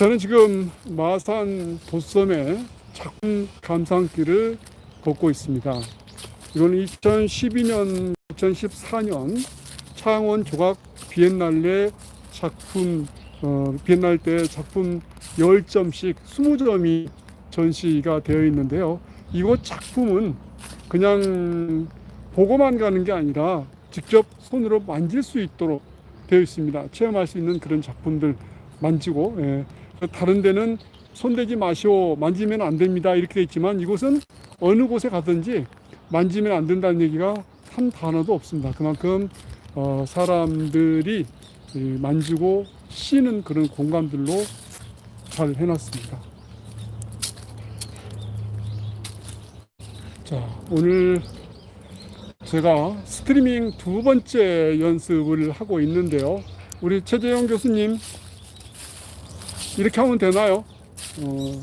저는 지금 마산 도섬의 작품 감상길을 걷고 있습니다. 이건 2012년, 2014년 창원 조각 비엔날레 작품 어, 비엔날 때 작품 10점씩 20점이 전시가 되어 있는데요. 이곳 작품은 그냥 보고만 가는 게 아니라 직접 손으로 만질 수 있도록 되어 있습니다. 체험할 수 있는 그런 작품들 만지고 예. 다른 데는 손대지 마시오 만지면 안 됩니다 이렇게 돼 있지만 이곳은 어느 곳에 가든지 만지면 안 된다는 얘기가 한 단어도 없습니다. 그만큼 어, 사람들이 이 만지고 쉬는 그런 공간들로 잘 해놨습니다. 자 오늘 제가 스트리밍 두 번째 연습을 하고 있는데요. 우리 최재영 교수님 이렇게 하면 되나요? 어,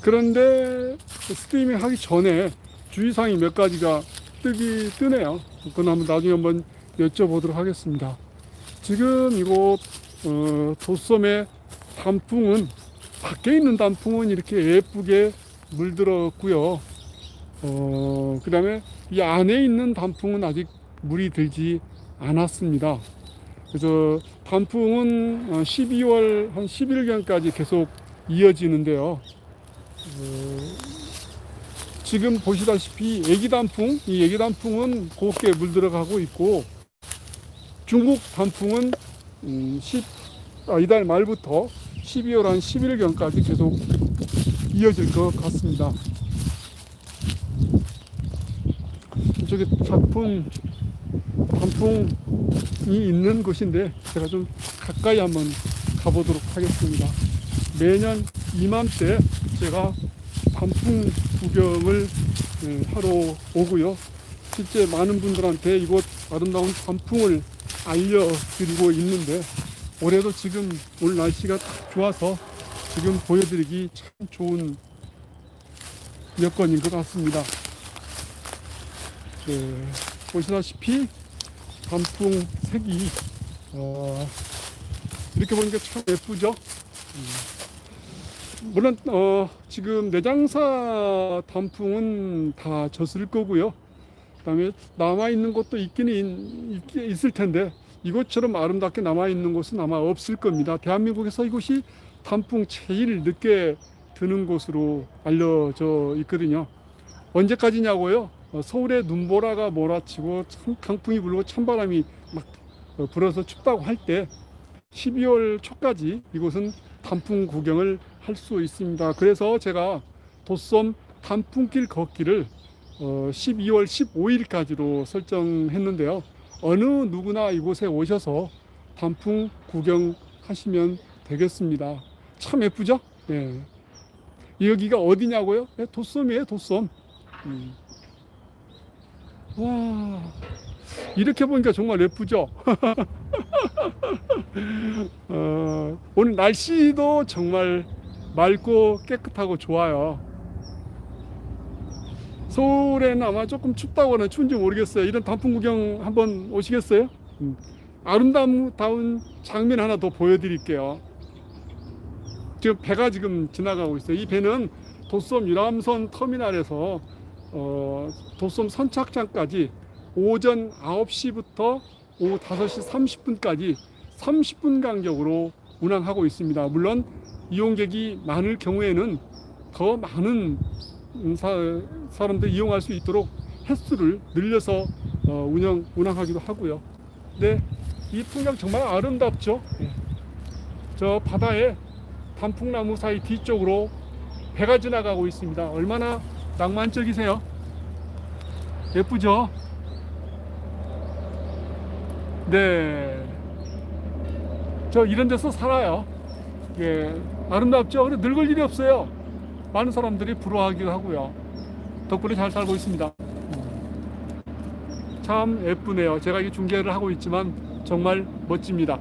그런데 스트리밍 하기 전에 주의사항이 몇 가지가 뜨기 뜨네요. 그건 한번 나중에 한번 여쭤보도록 하겠습니다. 지금 이곳 어, 도섬의 단풍은 밖에 있는 단풍은 이렇게 예쁘게 물들었고요. 어, 그 다음에 이 안에 있는 단풍은 아직 물이 들지 않았습니다. 그래서 단풍은 어, 12월 한 10일경까지 계속 이어지는데요. 어, 지금 보시다시피 애기 단풍, 이 애기 단풍은 곱게 물들어가고 있고 중국 단풍은 음, 10, 아, 이달 말부터 12월 한 11일경까지 계속 이어질 것 같습니다. 이쪽에 작품 단풍이 있는 곳인데 제가 좀 가까이 한번 가보도록 하겠습니다. 매년 이맘때 제가 단풍 구경을 예, 하러 오고요. 실제 많은 분들한테 이곳 아름다운 단풍을 알려드리고 있는데 올해도 지금 오늘 날씨가 딱 좋아서 지금 보여드리기 참 좋은 여건인 것 같습니다. 네, 보시다시피 단풍 색이 어, 이렇게 보니까 참 예쁘죠. 음. 물론 어, 지금 내장사 단풍은 다 졌을 거고요. 그다음에 남아 있는 곳도 있기는 있, 있을 텐데 이곳처럼 아름답게 남아 있는 곳은 아마 없을 겁니다. 대한민국에서 이곳이 단풍 제일 늦게 드는 곳으로 알려져 있거든요. 언제까지냐고요? 어, 서울에 눈보라가 몰아치고 참 강풍이 불고 찬바람이 막 어, 불어서 춥다고 할 때 12월 초까지 이곳은 단풍 구경을 할 수 있습니다. 그래서 제가 도섬 단풍길 걷기를 어, 12월 15일까지로 설정했는데요. 어느 누구나 이곳에 오셔서 단풍 구경하시면 되겠습니다. 참 예쁘죠? 예. 여기가 어디냐고요? 네, 도섬이에요, 도섬. 음. 와, 이렇게 보니까 정말 예쁘죠? 어, 오늘 날씨도 정말 맑고 깨끗하고 좋아요. 서울에는 아마 조금 춥다고는 추운지 모르겠어요. 이런 단풍 구경 한번 오시겠어요? 음. 아름다운 장면 하나 더 보여드릴게요. 지금 배가 지금 지나가고 있어요. 이 배는 도섬 유람선 터미널에서 어, 도섬 선착장까지 오전 9시부터 오후 5시 30분까지 30분 간격으로 운항하고 있습니다. 물론 이용객이 많을 경우에는 더 많은 사, 사람들 이용할 수 있도록 횟수를 늘려서 어, 운영 운항하기도 하고요. 근데 이 풍경 정말 아름답죠. 예. 저 바다에 단풍나무 사이 뒤쪽으로 배가 지나가고 있습니다. 얼마나 낭만적이세요? 예쁘죠? 네. 저 이런 데서 살아요. 예. 아름답죠? 근데 늙을 일이 없어요. 많은 사람들이 부러워하기도 하고요. 덕분에 잘 살고 있습니다. 참 예쁘네요. 제가 이 중계를 하고 있지만 정말 멋집니다.